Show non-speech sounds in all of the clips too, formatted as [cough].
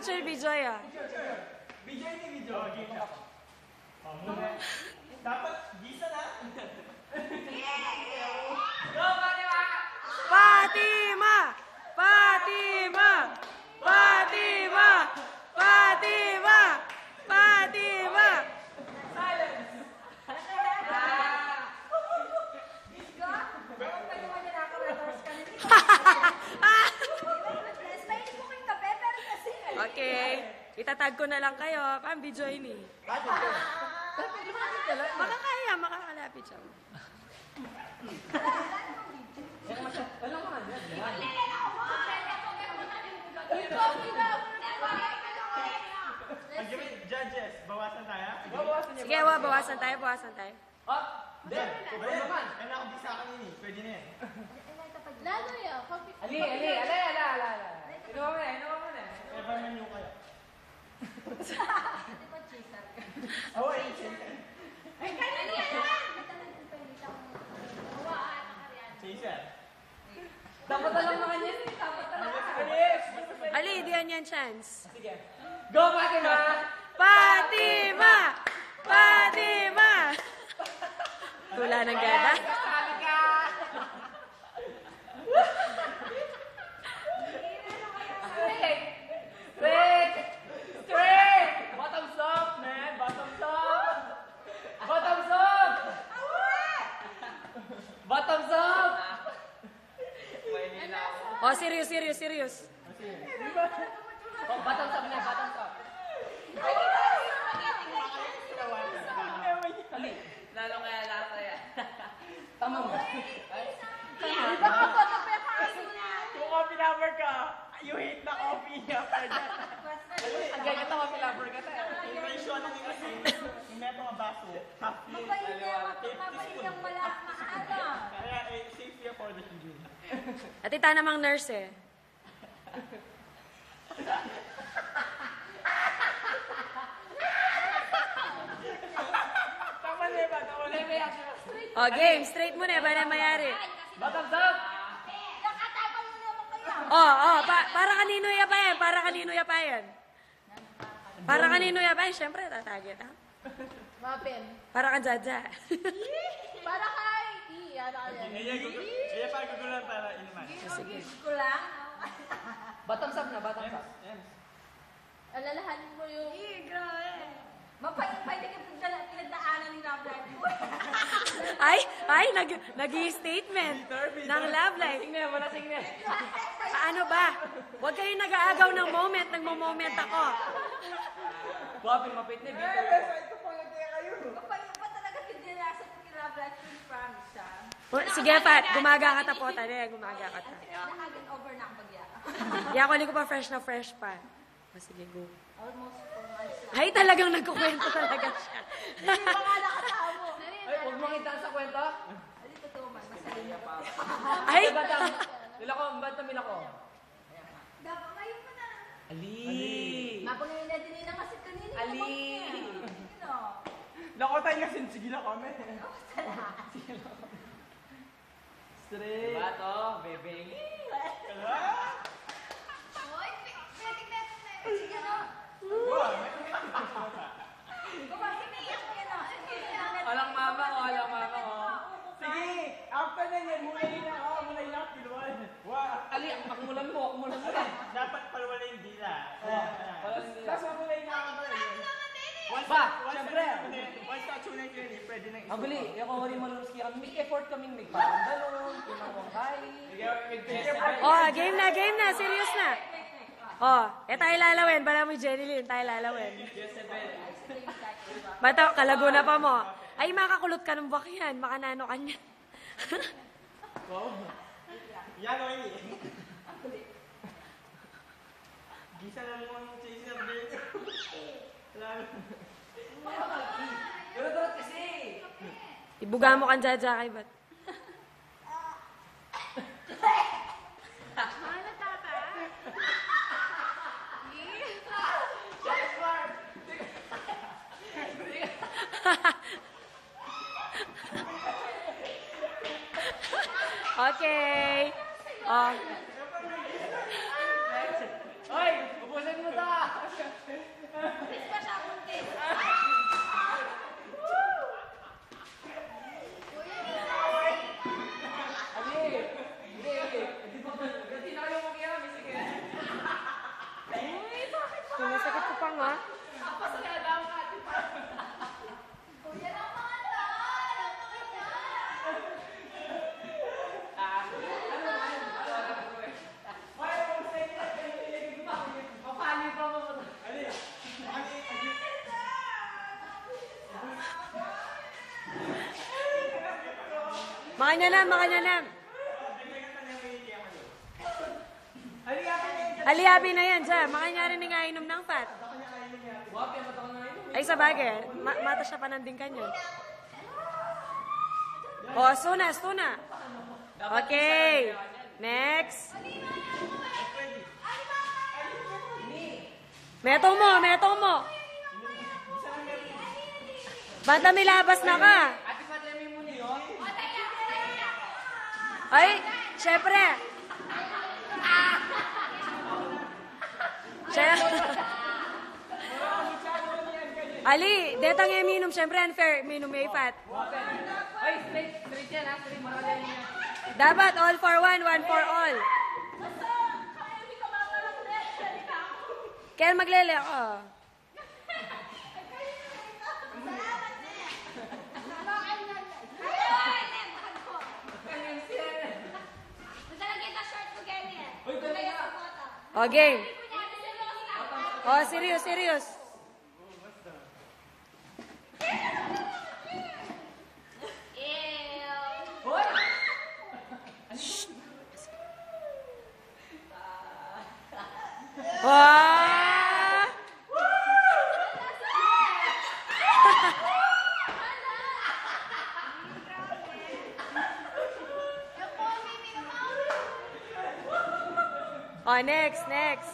picture Bijoy ah. Video ini video. Oh, game na. Oh, muna. Dapat gisa na. Fatima! Fatima! Fatima! Fatima! Fatima! Okay. Itatag ko na lang kayo. Pang Bijoy ni. Makakaya, makakalapit siya. Ang gamit, judges, bawasan tayo. Sige, wa, bawasan tayo, bawasan tayo. Then, naman. Kaya ako bisa ka nini. Pwede na yan. Lalo. Pag- Ali, ali, ali, ala, ala, ala. Inuwa mo na, inuwa mo na. Ever man yung kayo. Di ba, chaser ka? Oh, ay, Ay, kanina yan! Hawaan ang karyan. Chaser. Dapat alam naman yan. eh. Dapat alam. Ali, di yan yan chance. Sige. Go, Fatima! Fatima! Fatima! Tula ng gada. Sabi ka! Straight! Straight! Straight! Bottoms up, man! Bottoms up! Bottoms up! Bottoms up! Oh, serious, serious, serious. Oh, bottoms up na, bottoms up. Lalo kaya lasa yan. Tama mo. Kung coffee lover ka, you hate na coffee after that. Ang ganyan tama pilaber ka tayo. Yung ratio ng yung meto nga baso, half full. Mabait na, mabait ng wala, maaga. Kaya, eh, safe here for the children. At ita namang nurse eh. Tama na ba? Tama na ba? Oh, game. Straight mo na. Ba na mayari? Bottoms up! Nakatapang mo naman kayo. Oh, oh. Pa- para kanino yapayan? Para kanino yapayan? Para kanino yapayan? Siyempre, tatagit ha? Mapin. Para kang jaja. [laughs] Para kay... Iya, ano ka yan? Kaya, pa gugulan para inuman. Sige. ko lang. Bottoms up na, bottoms up. Alalahanin mo yung... Eh, grabe. Mapay-pay ka pinagdaanan ni Love Life mo. [laughs] Ay, ay, nag, nag-statement ng love life. Na, malasing na. Paano ba? Huwag kayong nag-aagaw ng moment. Nagmo-moment ako. Guwapin, mapit na, Vito. Kapag pa talaga pinagdala sa ni Love Life mo, promise siya. Sige, Fat. Gumaga ka ta po. Tali, gumaga ka ta. Nakagan over na ang bagya. Yako, ko pa fresh na fresh pa. Oh, sige, go. Almost four months lang. Ay, talagang nagkukwento talaga siya. Baka nakatao. Ay, huwag mo kita sa kwento. Hindi totoo man. Masaya niya pa. Ay, Ay. Nila ko, ba't namin ako? Dapat ngayon pa na. Ali! Mapangin na din na kasi kanina. Ali! Sino? Nakotay nga sige na kami. Straight. Diba to, bebeng? Na ito. Sige na. Bumalik na iyak ka na. Na. Walang mama ko, walang mama ko. Sige, after na yan, mulay na ako, mulay na ako, pinuwan. Wow. Ali, akmulan mo, akmulan mo na. Dapat palwala yung dila. Tapos mamulay na ako. Once Ba, syempre. Once na-tune yung clinic, pwede na Ang bali, yung ako rin malulus kaya kami, may effort kaming may parang balon, pinawang oh, game na, game na. Serious na. Oh, eh tayo lalawin. Bala mo, Jenny Lynn, tayo lalawin. Bato, kalaguna pa mo. Ay, makakulot ka ng buwak yan. Makanano ka niya. Yan o ini. Gisa na mo ang chaser kasi! Ibuga mo kang jaja kay Bat. Okay. Oh. Hoy! Ubusin mo ta! Buntis pa [laughs] siya. Ali! Hindi, hindi. Hindi pa ba? Hindi na kayo makialam. Sige. Sumasakit ko pa nga. Yan ang mga tao. Yan ang mga tao. Paano pa mo? Makanya na, makanya na. Aliabi na yan, siya. Makanya rin nga inom ng fat. Ay, sa bagay. Ma- mata siya pananding kanya. O, oh, suna, suna. Okay. Next. Meto mo, meto mo. Bata milabas na ka. Ate Fatlemi mo niyo? Ay, syempre. Syempre. Ali, detang yung minum, syempre unfair, minum may fat. Hoy, straight, straight yan ha. Straight, marami yan. Dapat all for one, one for all. Basta, kaya hindi ka makarap na yan. Salita ako. Kaya maglele ako. O, game. O, serious, serious. Next, next.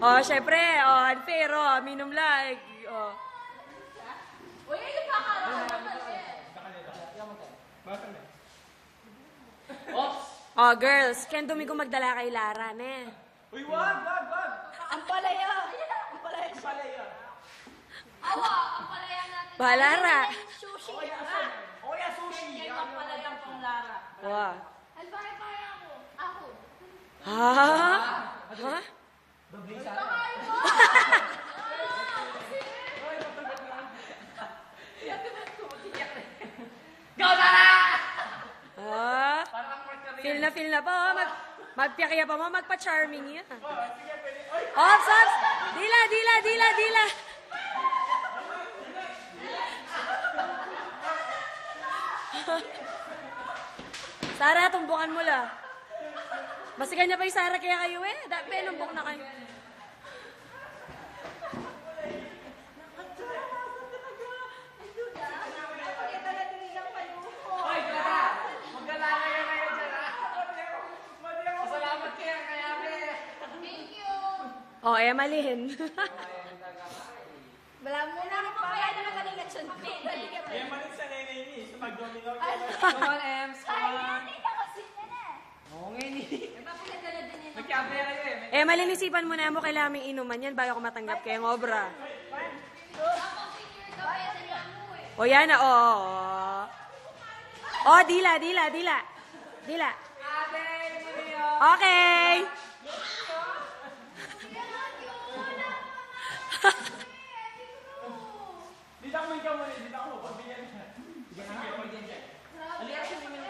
O, syempre, o, unfair, o, minum like. O. Oops! O, girls, can dumi ko magdala kay Lara, ne? Uy, wag, wag, wag! Ang palaya. Ang palaya. Palaya. Awa, ang palaya natin. Bahala, Ra. Sushi. O kaya sushi. Yan ang palayang pang Lara. Wow. Ano ba yung palaya mo? Ako. Ha? Ha? Go, Tara! Ah? Feel na feel na pa. Oh, mag, magpiyakya pa mo, magpa-charming yan. Ops! Dila, dila, dila, dila! Sara, tumbukan mo la. Masigan niya pa yung Sara kaya kayo eh. Dapat lumbok na kayo. Hoy, Tara! Magkalala yan kayo dyan, ha? Salamat kaya, kaya kaya. Thank you. Oh, Emmalyn. [laughs] Wala mo na rin pa kaya na nakalingat siya. Dali ka pa. Kaya malit sa nenay ni, sa mag-domino. Come on, Ems. Come Ay, on. hindi ka kasi yan eh. Oo nga, ni. Nagpapaladala din yun. Magkape kayo eh. Emmalyn, isipan mo na mo kailangan may inuman yan bago ko matanggap kayong obra. Ako mo. O yan na, oo. Oh, oh. dila, dila, dila. Dila. Okay. Dito ako ikaw muna, dito ako. Pagbigyan niya.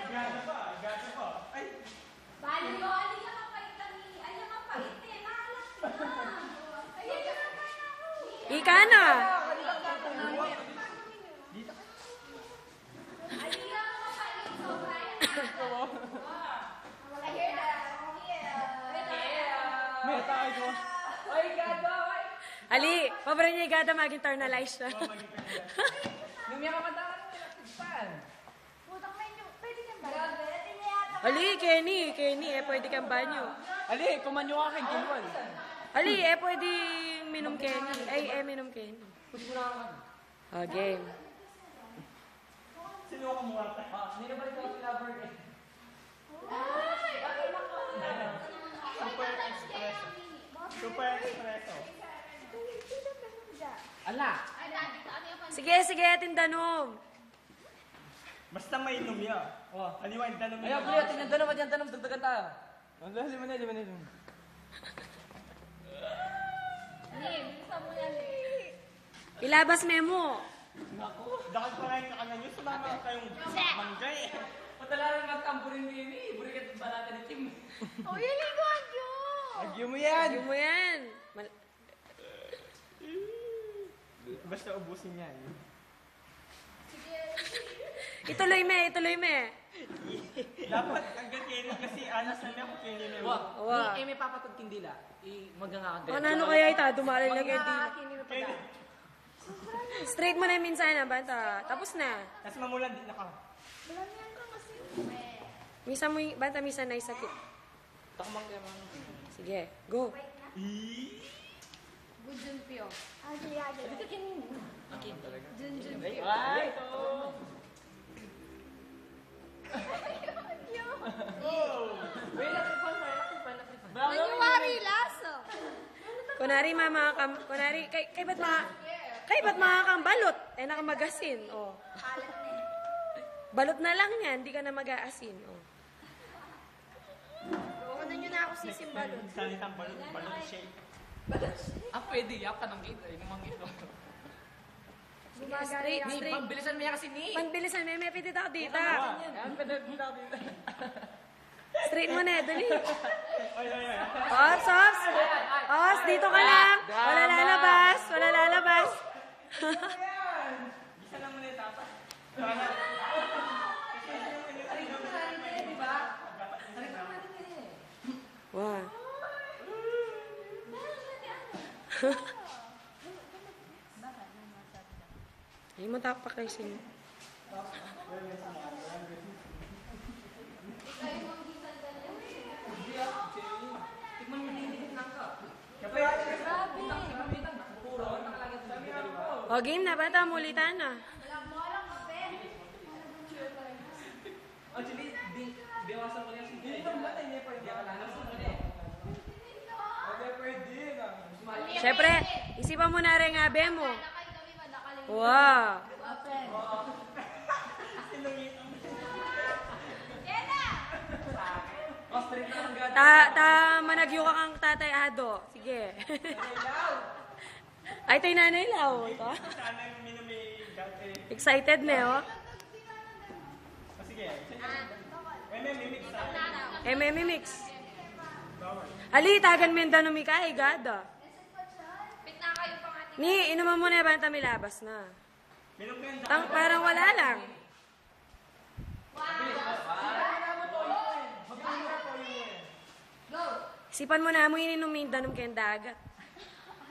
Gana pa, gana pa. Ay, Bali mo, hindi ka mapait kami. Ay, yung mapait eh. Maalas ka. Ay, hindi ka mapait ako. Ika na. Ay, hindi ka mapait. Sobra yan. I hear that. Yeah. may tayo ko. Oy, gado, oy. Ali, pobre niya gada mag-internalize na. Putang. Pwede ka? Pwede niya yata. Ali, Kenny, Kenny, eh, pwede kang banyo. Ali, kumanyo ka kay. Ali, eh, pwede yung minom Kenny. Ay, eh, minom Kenny. Oh, ah, game. Sino ko kumuha tayo? Sino ba ito sila burger? Ay! Ay, nako! Super espresso. Super espresso. Ala! Sige, sige, tindanom. Basta may inom yan. Oh. Ano yung danom? Ayaw, kuya, tindanom. Ba't yung danom? Dagdagan tayo. Ano, lima na, lima na, lima. Ni, bilisan mo yan eh. Ilabas memo. Dahil pa rin kakanan nyo, sumama kayong manggay. Patala rin magtamburin ni Amy, burikat balata ni Tim. Oh, yun liguan nyo! Agyo mo yan. Yung mo yan. Mal- Basta ubusin yan. Ituloy me, ituloy me. Dapat hanggang kinin kasi anas na ako kinin na Wah, Wah. ni Amy papatod kindila. I magangakagay. O nano kaya ita, dumaral lang yung dila. Kinin. Straight mo na minsan na, banta. Tapos na. Tapos mamulan din ako. Balamihan ka kasi. Misa mo yung, banta misa na isakit. Takmang kaya mga. Sige, go. Gujun Pio. Ah, sige, sige. Dito kin... Akin talaga. Junjun Pio. Ay, ito. Wait, natin pa, natin pa, natin pa. Nanyuwari laso. Kunari mama kam, kunari kay kay ba't mga kay ba't mga kang balot? Eh nakamagasin. Oh. Balot na lang yan, hindi ka na mag-aasin. Oh. Ano nyo na ako sisimbalot? Salitang balon, balon shake. Ah, pwede, yak ka ng kita, yun ang Ni, straight. pagbilisan mo yan kasi ni. Pagbilisan, may may pitit ako dito. Yan, pwede dito dito. Straight mo na, dali. Ops, ops. Ops, dito ka lang. Wala lalabas, wala lalabas. Isa lang muna yung tapas. Sana. Wow. Hindi mo tapak racing. Tikman mo din lang ka. O, game na. Bata, mulitan na. Actually, di, biyawasan ko niya si Hindi naman ba tayo pa hindi akala nasa mo niya. Okay, pwede na. Siyempre, isipan mo na rin nga be mo. Wow. Gata. Ta, ta, managyo ka kang tatay Ado. Sige. Ay, tayo nanay lao. Ito. Excited na, oh. Ah, sige. Eh. Eh, may mimix. Ali, tagan mo yung danumi ka, eh, gada. Pit na kayo pang ating... Ni, inuman mo na yung banta milabas na. Minom kayo Tang, parang wala lang. Go! Isipan mo na mo ininom yung danom kayong dagat.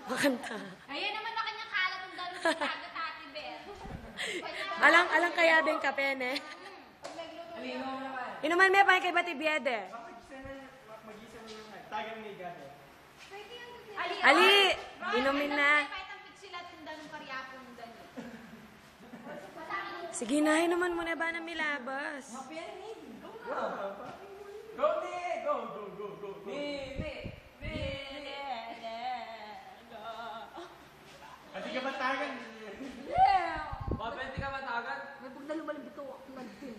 Makanta. Ayan naman na kanyang kalat ng dalo sa tagat ate Beth. [laughs] Alang, alang kaya din kape, ne? Inuman mo pa kay Bati Biede. Mag-isa mo yung tagang may gate. Ali, Ali, inumin na. Kahit ang pit sila tinda ng karyapon ng dalo. Sige na, inuman mo na ba na milabas? Go, ni! Go, go, go, go, go. Ni, ni, ni. Kasi ka ba tagan? Ba, pwede ka matagan? May pagdalo malibito ako ng tin.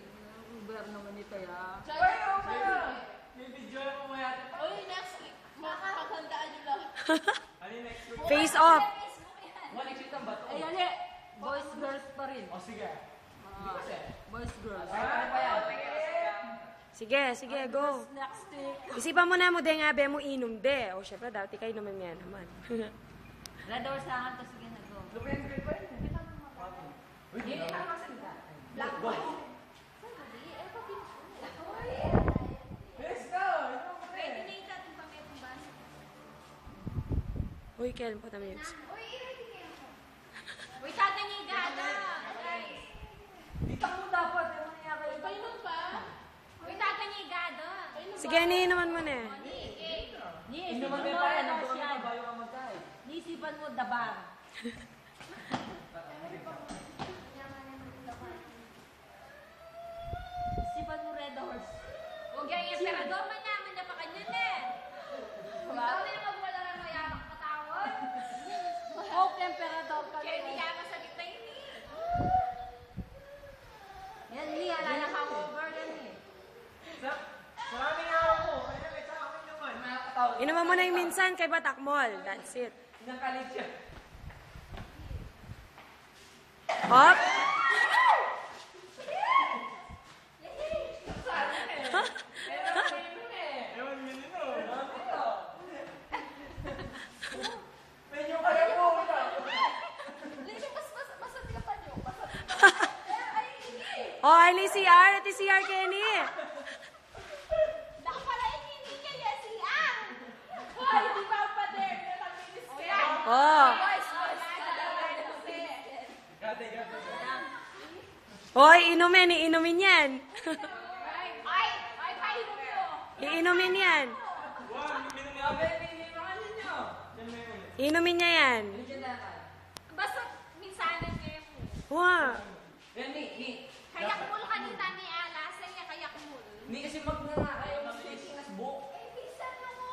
Uber naman ito ya. Ay, okay na. May video mo mo yata. Uy, next week. Makakagandaan nyo lang. [laughs] Ano yung next week? Face off. One exit ang bato. Ay, ali. Boys, girls pa rin. O, sige. Boys, girls. Ano? Sige, sige, go. Next week. Isipan mo na mo din nga be mo inom de. O syempre, dati kayo inumin yan naman. Red doors sa akin, tapos sige na go. Lumayan grade pa yun. Hindi, tama sa nila. Black boy. Let's go! Pwede na yung ating pametong basa. Uy, kailan pa tayo Uy, tatay niya gada. Guys. Dito mo dapat. Ano nangyari? Painom pa. Uy, tatay niya gada. Sige, ni naman mo na. Ni, Inuman ka tayo. Nandun ka bayo ka magkain. Nisipan mo dabar. Isipan mo red horse. Huwag yung emperador man naman na pa kanya din. Ikaw na yung magwala ng mayamak patawad. Hope emperador ka Yan, Lee, ala naka-cover yan eh. Sa, sa aming araw ko, kaya na, sa akin naman, nakakatawa. Inuman mo na yung minsan kay Batak Mall. That's it. Nakalit siya. Up. CR, Kenny. Pala hindi niya yan, si Ang. Hoy, di ba pa there? Natabinis ka. Oh. Hoy, inumin. Iinumin yan. Ay, ay, painom niyo. Iinumin yan. Iinumin niya yan. Basta minsanan niya yung Wow. Yan, ni, ni. Kayak mul kanita ni Ala, saya kayak Ni kasi mag na nga. Ayaw mo station as book. [laughs] Eh, bisan na mo.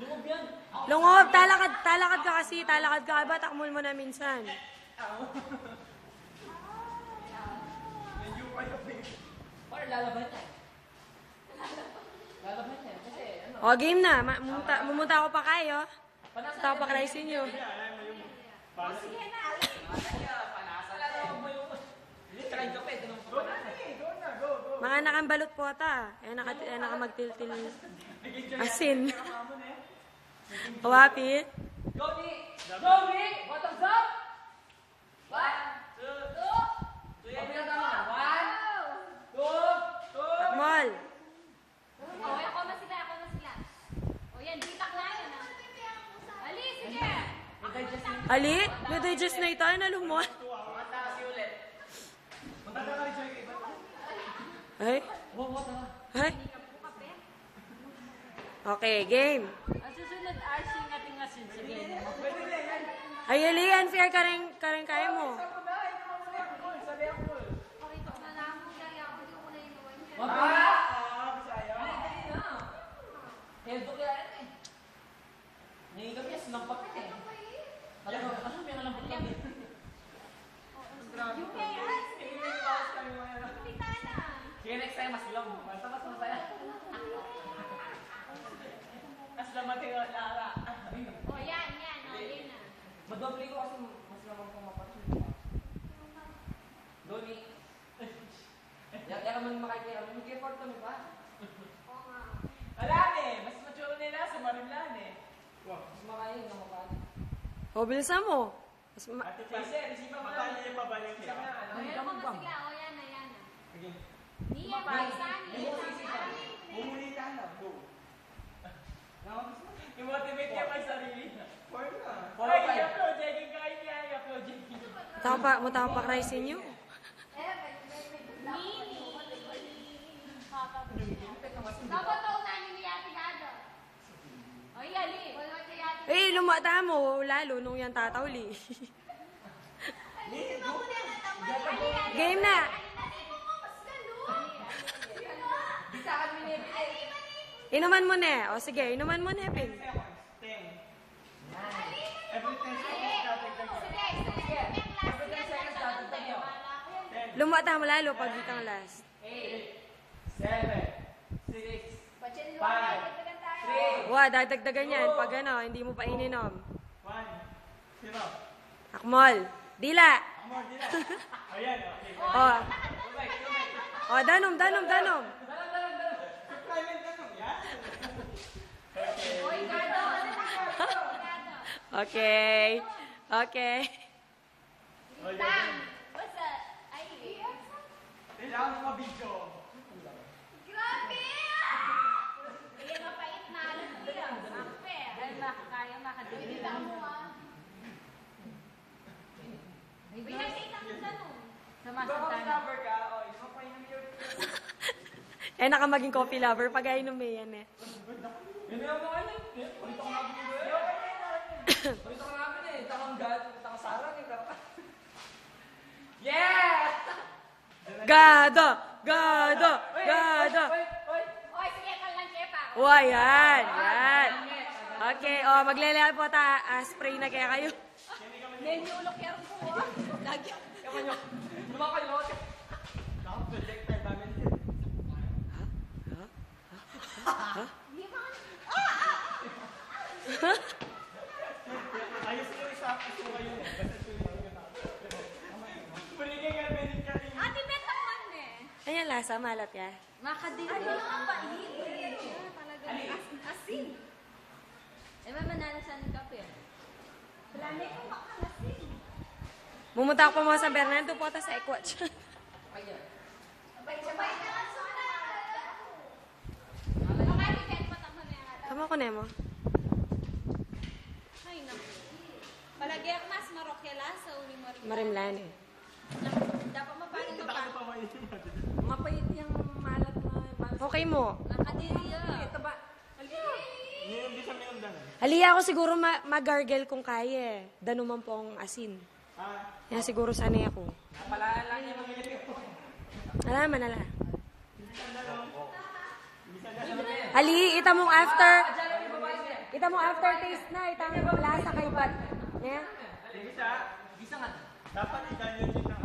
Lumog yan. Lungob, talakad, talakad ka kasi. Talakad ka. Batakmol mo na minsan. Or lalaban niya. Lalaban niya. Kasi ano. O, game na. Ma- Mumunta, mumunta ako pa kayo. Panasa. Punta ako pa kay inyo. Sige na. Panasa. Lalaban mo yung... Hindi, kape. Ganun pa panasa. Mga nakambalot po ata. Eh, naka, eh, nakamagtiltil. Asin. Wapit. Go, ni. Go, ni. Bottoms up. One, two, two. Two yan pinatama. One, two, two. Takmol. O, ako na sila, ako na sila. O, yan, bitak na yan. ah. Ali, sige. Ali, may digest na ito. Ano lumon? Mata kasi ulit. Ay, ay. Okay, game. Ang susunod, RC natin nga sin. Sige. Ay, Ali, unfair ka rin, ka rin kaya mo. Pakita na lang mo, gaya ako, hindi ko na inuwan yan. Mabaya. Heldo kaya yan eh. Nahihigap yan, sinampapit eh. Talaga, ano may nalambot lang eh. Yung kaya, sige na. Kumita na. Kaya next time, mas lang. Basta mas masaya. Mas laman kayo, Lara. O, yan, yan. O, yan na. Madoble ko kasi mas naman kong mapatid. Doni. Yan yan naman makikita. Mag-effort kami ba? O, nga. Wala eh. Mas mature nila sa Marimlan eh. Mas makain na mapatid. O, bilisan mo. Mas ma- Ate Kasi, Pais, resipa mo paano na. niya pabalik Isa siya? na, ano? O, yan ako na sila. O, yan na, yan na. Sige. Niya, Paisan, niya, Paisan. Bumulita na. Go. I-motivate niya pa yung sarili. Four na. Ay, i-upload. Jogging ka kayo niya. I-upload. Tao pa, mutaw pa kray sa inyo. Dapat Eh, lumata mo, lalo, nung yan tatawli. Game na! Inuman mo na. O sige, inuman mo na, Ping. Lumata mo lalo pag itang last. 8, 7, 6, 5, Wa, dadagdagan yan pag ano, hindi mo pa ininom. One. Zero. Akmol. Dila. Amor, di na. Ayan, okay. O. O, danom, danom, danom. Okay. Okay. Basta, ay, Kailangan mo mabidyo. grabe! Ayan, mapait na alam ko yan. Unfair. Ay, Hindi ba mo ah? Uy, nakita ko tanong. Sumasasan. cover ka. O, isang pa yung your... Eh, naka maging coffee lover pag inom mo yan eh. Yun yung mga yun. Ulit ako namin yun. Ulit ako namin eh. Takang gad, takang sarang eh. Yeah! Gado! Gado! Gado! Oy, sige, kalang kepa. Wa, yan. Yan. Okay, o, magleleal po ta. Ah, spray na kaya kayo. Menu ulok yan po. Lagi. Yaman nyo. Ako, projector namin din. Hindi ba? Ah, ah, ah. Ayos ko isa. Ito kayo. Bumigay ka meron ka rin. Ate, beta man eh. Ayan, lasa, malat ya. Makadiri. Ano ang? Talaga. As- Asin. Eh, may manalo sa ng kape. Planay ko makalasin. Bumunta ako pa mga San Bernardo po sa Equach. [laughs] Sabay-sabay na lang sa na. Tama ko, Nemo. Ay, naku. Palagi ang mas marokyala sa uli mo rin. Marimlan eh. Dapat mapaling Kita mapa. ko pa. Mapait yung malat na malat. Okay mo. Nakadiri ah. Ito ba? Ngayon, di sa minundanan. Haliya ako siguro ma- mag-gargle kung kaya eh. Danuman po ang asin. Ah, Yan siguro sanay ako. Napalala lang niya mag-ilip ko. Alaman, ala. Ali, ita mong after, ita mong aftertaste na, ita mong lasa kay Bat. Yeah? Dapat ikan yun yung